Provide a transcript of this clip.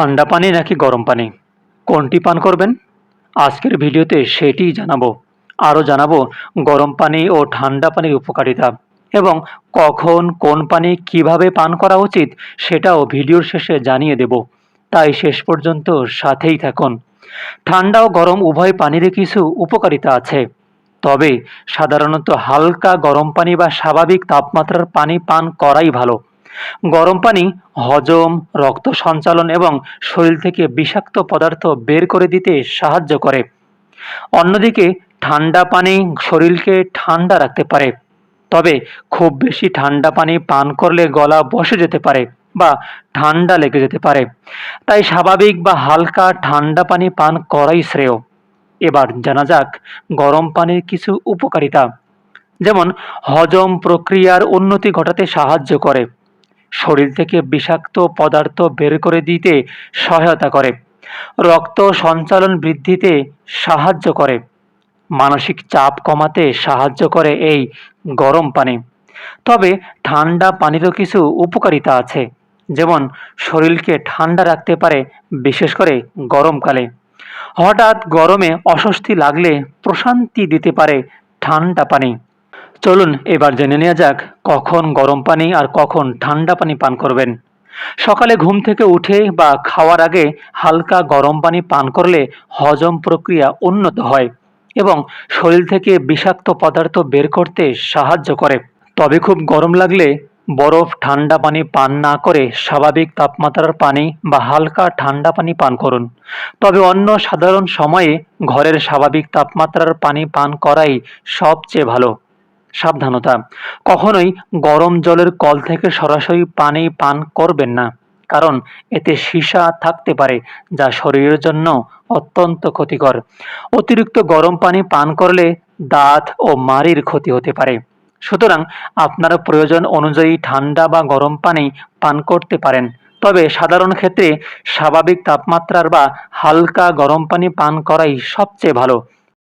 ঠান্ডা পানি নাকি গরম পানি? কোনটি পান করবেন? আজকের ভিডিওতে সেটিই জানাব। আরও জানাব গরম পানি ও ঠান্ডা পানির উপকারিতা এবং কখন কোন পানি কীভাবে পান করা উচিত সেটাও ভিডিওর শেষে জানিয়ে দেব। তাই শেষ পর্যন্ত সাথেই থাকুন। ঠান্ডা ও গরম উভয় পানিরই কিছু উপকারিতা আছে। তবে সাধারণত হালকা গরম পানি বা স্বাভাবিক তাপমাত্রার পানি পান করাই ভালো। গরম পানি, হজম, রক্ত সঞ্চালন এবং শরীর থেকে বিষাক্ত পদার্থ বের করে দিতে সাহায্য করে। অন্যদিকে, ঠান্ডা পানি শরীরকে ঠান্ডা রাখতে পারে। তবে খুব বেশি ঠান্ডা পানি পান করলে গলা বসে যেতে পারে বা ঠান্ডা লেগে যেতে পারে। তাই স্বাভাবিক বা হালকা ঠান্ডা পানি পান করাই শ্রেয়। এবার জানা যাক গরম পানির কিছু উপকারিতা। যেমন, হজম প্রক্রিয়ার উন্নতি ঘটাতে সাহায্য করে। শরীর থেকে বিষাক্ত পদার্থ বের করে দিতে সহায়তা করে। রক্ত সঞ্চালন বৃদ্ধিতে সাহায্য করে। মানসিক চাপ কমাতে সাহায্য করে এই গরম পানি। তবে ঠান্ডা পানিরও কিছু উপকারিতা আছে, যেমন শরীরকে ঠান্ডা রাখতে পারে বিশেষ করে গরমকালে। হঠাৎ গরমে অস্বস্তি লাগলে প্রশান্তি দিতে পারে ঠান্ডা পানি। চলুন, এবার জেনে নেওয়া যাক কখন গরম পানি আর কখন ঠান্ডা পানি পান করবেন। সকালে ঘুম থেকে উঠে বা খাওয়ার আগে হালকা গরম পানি পান করলে হজম প্রক্রিয়া উন্নত হয় এবং শরীর থেকে বিষাক্ত পদার্থ বের করতে সাহায্য করে। তবে খুব গরম লাগলে বরফ, ঠান্ডা পানি পান না করে স্বাভাবিক তাপমাত্রার পানি বা হালকা ঠান্ডা পানি পান করুন। তবে অন্য সাধারণ সময়ে ঘরের স্বাভাবিক তাপমাত্রার পানি পান করাই সবচেয়ে ভালো। সাবধানতা। কখনোই গরম জলের কল থেকে সরাসরি পানি পান করবেন না, কারণ এতে সীসা থাকতে পারে, যা শরীরের জন্য অত্যন্ত ক্ষতিকর। অতিরিক্ত গরম পানি পান করলে দাঁত ও মাড়ির ক্ষতি হতে পারে। সুতরাং আপনারা প্রয়োজন অনুযায়ী ঠান্ডা বা গরম পানি পান করতে পারেন। তবে সাধারণ ক্ষেত্রে স্বাভাবিক তাপমাত্রার বা হালকা গরম পানি পান করাই সবচেয়ে ভালো।